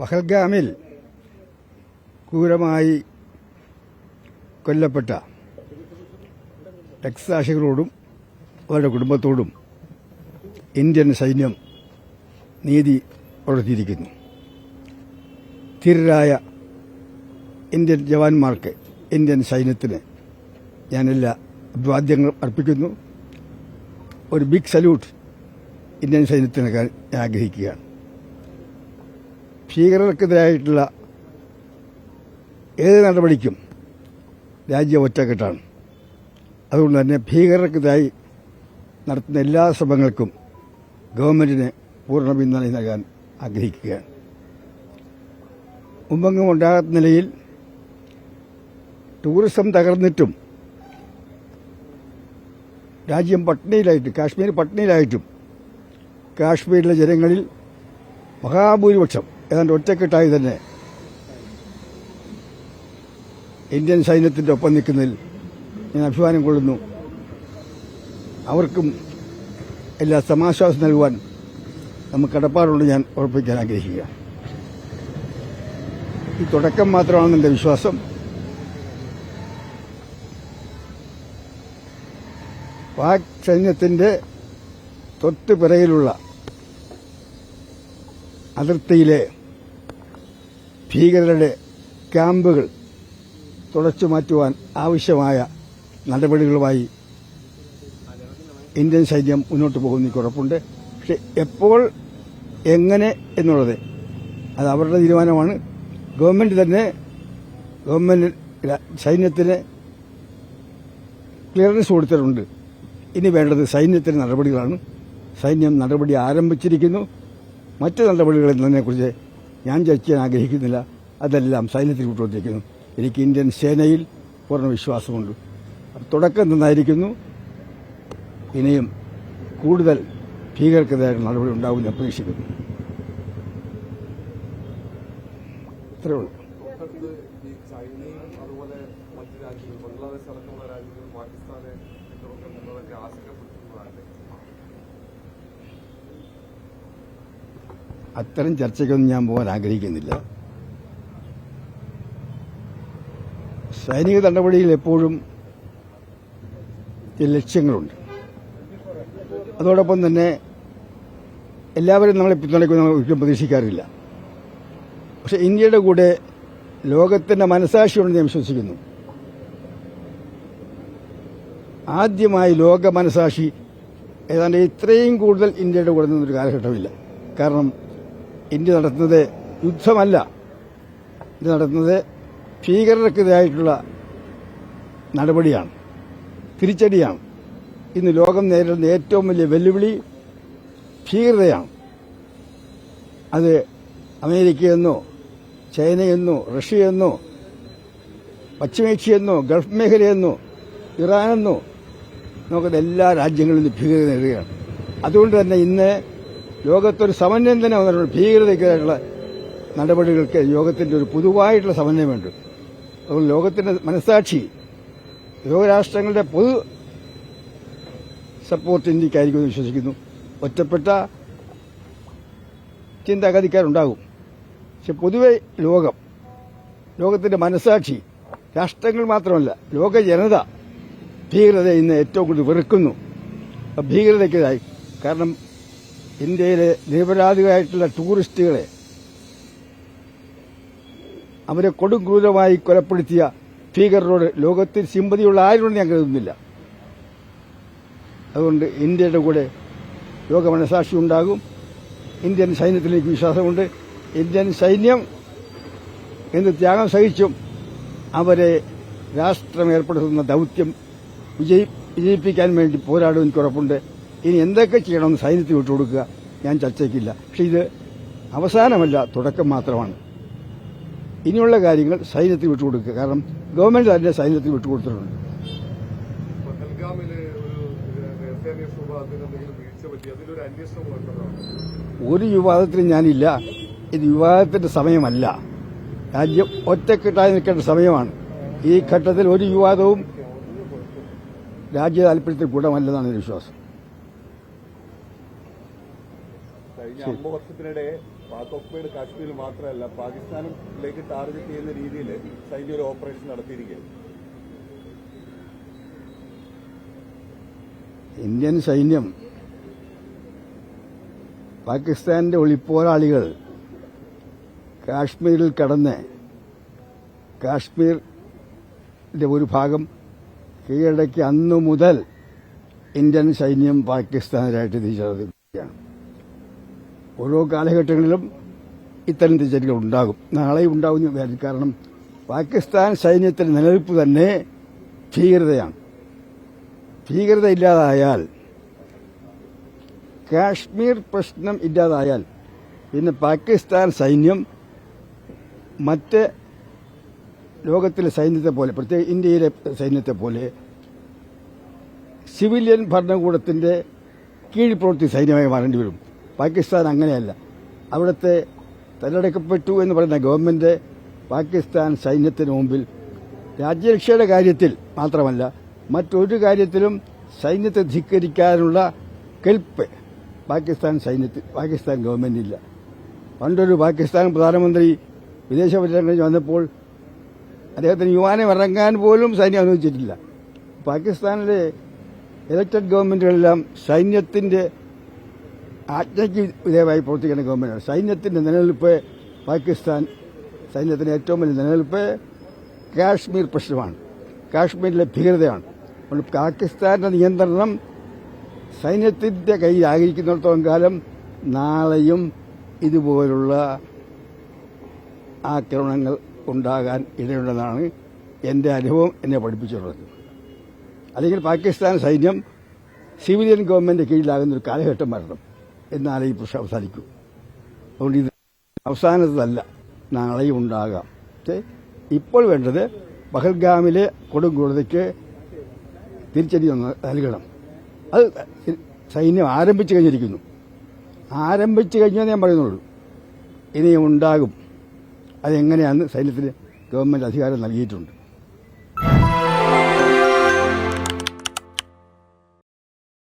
പഹൽഗാമിൽ ക്രൂരമായി കൊല്ലപ്പെട്ട ടെക്സാഷികളോടും അവരുടെ കുടുംബത്തോടും ഇന്ത്യൻ സൈന്യം നീതി പുലർത്തിയിരിക്കുന്നു. ധീരരായ ഇന്ത്യൻ ജവാന്മാർക്ക് ഇന്ത്യൻ സൈന്യത്തിന് ഞാനെല്ലാ അഭിവാദ്യങ്ങളും അർപ്പിക്കുന്നു. ഒരു ബിഗ് സല്യൂട്ട് ഇന്ത്യൻ സൈന്യത്തിന് ഞാൻ ആഗ്രഹിക്കുകയാണ്. ഭീകരർക്കെതിരായിട്ടുള്ള ഏത് നടപടിക്കും രാജ്യം ഒറ്റക്കെട്ടാണ്. അതുകൊണ്ട് തന്നെ ഭീകരർക്കെതിരായി നടത്തുന്ന എല്ലാ ശ്രമങ്ങൾക്കും ഗവൺമെന്റിന് പൂർണ പിന്തുണ നൽകാൻ ആഗ്രഹിക്കുകയാണ്. മുമ്പെങ്ങും ഉണ്ടാകാത്ത നിലയിൽ ടൂറിസം തകർന്നിട്ടും രാജ്യം പട്ടിണിയിലായിട്ടും കാശ്മീർ പട്ടിണിയിലായിട്ടും കാശ്മീരിലെ ജനങ്ങളിൽ മഹാഭൂരിപക്ഷം ഏതാണ്ട് ഒറ്റക്കെട്ടായി തന്നെ. ഇന്ത്യൻ സൈന്യത്തിന്റെ ഒപ്പം നിൽക്കുന്നതിൽ ഞാൻ അഭിമാനം കൊള്ളുന്നു. അവർക്കും എല്ലാ സമാശ്വാസം നൽകുവാൻ നമുക്ക് കടപ്പാടുണ്ട് ഞാൻ ഉറപ്പിക്കാൻ ആഗ്രഹിക്കുക. ഈ തുടക്കം മാത്രമാണ് എന്റെ വിശ്വാസം. പാക് സൈന്യത്തിന്റെ തൊട്ടു പിറകിലുള്ള അതിർത്തിയിലെ ഭീകരരുടെ ക്യാമ്പുകൾ തുടച്ചു മാറ്റുവാൻ ആവശ്യമായ നടപടികളുമായി ഇന്ത്യൻ സൈന്യം മുന്നോട്ട് പോകുന്ന എനിക്ക് ഉറപ്പുണ്ട്. പക്ഷെ എപ്പോൾ എങ്ങനെ എന്നുള്ളത് അത് അവരുടെ തീരുമാനമാണ്. ഗവൺമെന്റ് തന്നെ ഗവൺമെന്റ് സൈന്യത്തിന് ക്ലിയറൻസ് കൊടുത്തിട്ടുണ്ട്. ഇനി വേണ്ടത് സൈന്യത്തിന് നടപടികളാണ്. സൈന്യം നടപടി ആരംഭിച്ചിരിക്കുന്നു. മറ്റു നടപടികൾ എന്നതിനെക്കുറിച്ച് ഞാൻ ചർച്ചയാൻ ആഗ്രഹിക്കുന്നില്ല. അതെല്ലാം സൈന്യത്തിൽ വിട്ടുകൊണ്ടിരിക്കുന്നു എനിക്ക് ഇന്ത്യൻ സേനയിൽ പൂർണ വിശ്വാസമുണ്ട്. തുടക്കം നന്നായിരിക്കുന്നു ഇനിയും കൂടുതൽ ഭീകരർക്കെതിരായ നടപടി ഉണ്ടാവും എന്ന് പ്രതീക്ഷിക്കുന്നു. ഇത്രയേ ഉള്ളൂ. ബംഗ്ലാദേശ് അടക്കമുള്ള പാകിസ്ഥാനെ അത്തരം ചർച്ചയ്ക്കൊന്നും ഞാൻ പോകാൻ ആഗ്രഹിക്കുന്നില്ല. സൈനിക നടപടിയിൽ എപ്പോഴും ലക്ഷ്യങ്ങളുണ്ട്. അതോടൊപ്പം തന്നെ എല്ലാവരും നമ്മളെ പിന്തുണയ്ക്കുമെന്ന് നമ്മൾ ഒരിക്കലും പ്രതീക്ഷിക്കാറില്ല. പക്ഷെ ഇന്ത്യയുടെ കൂടെ ലോകത്തിന്റെ മനസാക്ഷിയുണ്ടെന്ന് ഞാൻ വിശ്വസിക്കുന്നു. ആദ്യമായി ലോക മനസാക്ഷി ഏതാണ്ട് ഇത്രയും കൂടുതൽ ഇന്ത്യയുടെ കൂടെ നിന്നൊരു കാലഘട്ടമില്ല. കാരണം ഇന്ത്യ നടത്തുന്നത് യുദ്ധമല്ല. ഇന്ത്യ നടത്തുന്നത് ഭീകരർക്കെതിരായിട്ടുള്ള നടപടിയാണ്. തിരിച്ചടിയാണ്. ഇന്ന് ലോകം നേരിടുന്ന ഏറ്റവും വലിയ വെല്ലുവിളി ഭീകരതയാണ്. അത് അമേരിക്കയെന്നോ ചൈനയെന്നോ റഷ്യയെന്നോ പശ്ചിമേഷ്യയെന്നോ ഗൾഫ് മേഖലയെന്നോ ഇറാനെന്നോ നോക്കുന്ന എല്ലാ രാജ്യങ്ങളിലും ഭീകരത നേടുകയാണ് അതുകൊണ്ട് തന്നെ ഇന്ന് ലോകത്തൊരു സമന്വയം തന്നെ വന്നിട്ടുണ്ട്. ഭീകരതയ്ക്കെതിരായിട്ടുള്ള നടപടികൾക്ക് യോഗത്തിന്റെ ഒരു പൊതുവായിട്ടുള്ള സമന്വയമുണ്ട് അതുകൊണ്ട് ലോകത്തിന്റെ മനസാക്ഷി ലോകരാഷ്ട്രങ്ങളുടെ പൊതു സപ്പോർട്ട് ഇന്ത്യക്കായിരിക്കുമെന്ന് വിശ്വസിക്കുന്നു. ഒറ്റപ്പെട്ട ചിന്താഗതിക്കാരുണ്ടാകും. പക്ഷെ പൊതുവെ ലോകം ലോകത്തിന്റെ മനസാക്ഷി രാഷ്ട്രങ്ങൾ മാത്രമല്ല ലോക ജനത ഭീകരത ഇന്ന് ഏറ്റവും കൂടുതൽ വെറുക്കുന്നു. ഭീകരതയ്ക്കെതിരായി. കാരണം ഇന്ത്യയിലെ നിരപരാധികളായിട്ടുള്ള ടൂറിസ്റ്റുകളെ അവരെ കൊടുംക്രൂരമായി കൊലപ്പെടുത്തിയ ഭീകരരോട് ലോകത്തിൽ സിമ്പതിയുള്ള ആരുണ്ടെന്ന് ഞാൻ കരുതുന്നില്ല. അതുകൊണ്ട് ഇന്ത്യയുടെ കൂടെ ലോക മനസാക്ഷി ഉണ്ടാകും. ഇന്ത്യൻ സൈന്യത്തിലേക്ക് വിശ്വാസമുണ്ട്. ഇന്ത്യൻ സൈന്യം എന്ത് ത്യാഗം സഹിച്ചും അവരെ രാഷ്ട്രം ഏർപ്പെടുത്തുന്ന ദൗത്യം വിജയി- വിജയിപ്പിക്കാൻ വേണ്ടി പോരാടും എനിക്ക് ഉറപ്പുണ്ട്. ഇനി എന്തൊക്കെ ചെയ്യണമെന്ന് സൈന്യത്തിൽ വിട്ടുകൊടുക്കുക ഞാൻ ചർച്ചയ്ക്കില്ല. പക്ഷെ ഇത് അവസാനമല്ല തുടക്കം മാത്രമാണ്. ഇനിയുള്ള കാര്യങ്ങൾ സൈന്യത്തിൽ വിട്ടുകൊടുക്കുക കാരണം ഗവൺമെന്റ് തന്നെ സൈന്യത്തിൽ വിട്ടുകൊടുത്തിട്ടുണ്ട് ഒരു വിവാദത്തിനും ഞാനില്ല. ഇത് വിവാദത്തിന്റെ സമയമല്ല. രാജ്യം ഒറ്റക്കെട്ടായി നിൽക്കേണ്ട സമയമാണ്. ഈ ഘട്ടത്തിൽ ഒരു വിവാദവും രാജ്യ താല്പര്യത്തിൽ ഗുണമല്ലെന്നാണ് എന്റെ വിശ്വാസം. കഴിഞ്ഞ അമ്പത് വർഷത്തിനിടെ പാക് ഒക്കുപൈഡ് കാശ്മീരിൽ മാത്രമല്ല പാകിസ്ഥാനിലേക്ക് ടാർഗറ്റ് ചെയ്യുന്ന രീതിയിൽ സൈന്യം ഒരു ഓപ്പറേഷൻ നടത്തിയിരിക്കുകയാണ്. ഇന്ത്യൻ സൈന്യം പാകിസ്ഥാന്റെ ഒളിപ്പോരാളികൾ കാശ്മീരിൽ കടന്ന് കാശ്മീരിന്റെ ഒരു ഭാഗം കീഴടക്കി അന്നു മുതൽ ഇന്ത്യൻ സൈന്യം പാകിസ്ഥാനിലായിട്ട് തിരിച്ചറിയുകയാണ് ഓരോ കാലഘട്ടങ്ങളിലും ഇത്തരം തിരിച്ചടികൾ ഉണ്ടാകും നാളെ ഉണ്ടാകും എന്ന് വിചാരിക്കും. കാരണം പാകിസ്ഥാൻ സൈന്യത്തിന്റെ നിലനിൽപ്പ് തന്നെ ഭീകരതയാണ് ഭീകരത ഇല്ലാതായാൽ കാശ്മീർ പ്രശ്നം ഇല്ലാതായാൽ പിന്നെ പാകിസ്ഥാൻ സൈന്യം മറ്റ് ലോകത്തിലെ സൈന്യത്തെ പോലെ പ്രത്യേക ഇന്ത്യയിലെ സൈന്യത്തെ പോലെ സിവിലിയൻ ഭരണകൂടത്തിന്റെ കീഴിൽ സൈന്യമായി മാറേണ്ടി വരും പാകിസ്ഥാൻ അങ്ങനെയല്ല. അവിടുത്തെ തെരഞ്ഞെടുക്കപ്പെട്ടു എന്ന് പറയുന്ന ഗവൺമെന്റ് പാകിസ്ഥാൻ സൈന്യത്തിന് മുമ്പിൽ രാജ്യരക്ഷയുടെ കാര്യത്തിൽ മാത്രമല്ല മറ്റൊരു കാര്യത്തിലും സൈന്യത്തെ ധിക്കരിക്കാനുള്ള കെൽപ്പ് പാകിസ്ഥാൻ സൈന്യത്തിൽ പാകിസ്ഥാൻ ഗവൺമെന്റില്ല പണ്ടൊരു പാകിസ്ഥാൻ പ്രധാനമന്ത്രി വിദേശ പര്യടനം വന്നപ്പോൾ അദ്ദേഹത്തിന് യുവാനെ ഇറങ്ങാൻ പോലും സൈന്യം അനുവദിച്ചിട്ടില്ല. പാകിസ്ഥാനിലെ ഇലക്ടഡ് ഗവൺമെന്റുകളെല്ലാം സൈന്യത്തിന്റെ ആജ്ഞയ്ക്ക് വിധേയമായി പ്രവർത്തിക്കുന്ന ഗവൺമെന്റാണ്. സൈന്യത്തിന്റെ നിലനിൽപ്പ് പാകിസ്ഥാൻ സൈന്യത്തിന്റെ ഏറ്റവും വലിയ നിലനിൽപ്പ് കാശ്മീർ പ്രശ്നമാണ്. കാശ്മീരിലെ ഭീകരതയാണ്. അതുകൊണ്ട് പാകിസ്ഥാന്റെ നിയന്ത്രണം സൈന്യത്തിന്റെ കയ്യിലായിരിക്കുന്നിടത്തോളം കാലം നാളെയും ഇതുപോലുള്ള ആക്രമണങ്ങൾ ഉണ്ടാകാൻ ഇടയുണ്ടെന്നാണ് എന്റെ അനുഭവം എന്നെ പഠിപ്പിച്ചിട്ടുള്ളത്. അല്ലെങ്കിൽ പാകിസ്ഥാൻ സൈന്യം സിവിലിയൻ ഗവൺമെന്റ് കീഴിലാകുന്ന ഒരു കാലഘട്ടം വരണം എന്നാലേ ഈ പ്രശ്നം അവസാനിക്കൂ. അതുകൊണ്ട് ഇത് അവസാനത്തല്ല നാളെയും ഉണ്ടാകാം. ഇപ്പോൾ വേണ്ടത് പഹൽഗാമിലെ കൊടും ക്രൂരതയ്ക്ക് തിരിച്ചടി ഒന്ന് നൽകണം. അത് സൈന്യം ആരംഭിച്ചു കഴിഞ്ഞിരിക്കുന്നു. ആരംഭിച്ചു കഴിഞ്ഞാൽ ഞാൻ പറയുന്നുള്ളൂ. ഇനിയും ഉണ്ടാകും. അതെങ്ങനെയാണെന്ന് സൈന്യത്തിന് ഗവൺമെന്റ് അധികാരം നൽകിയിട്ടുണ്ട്.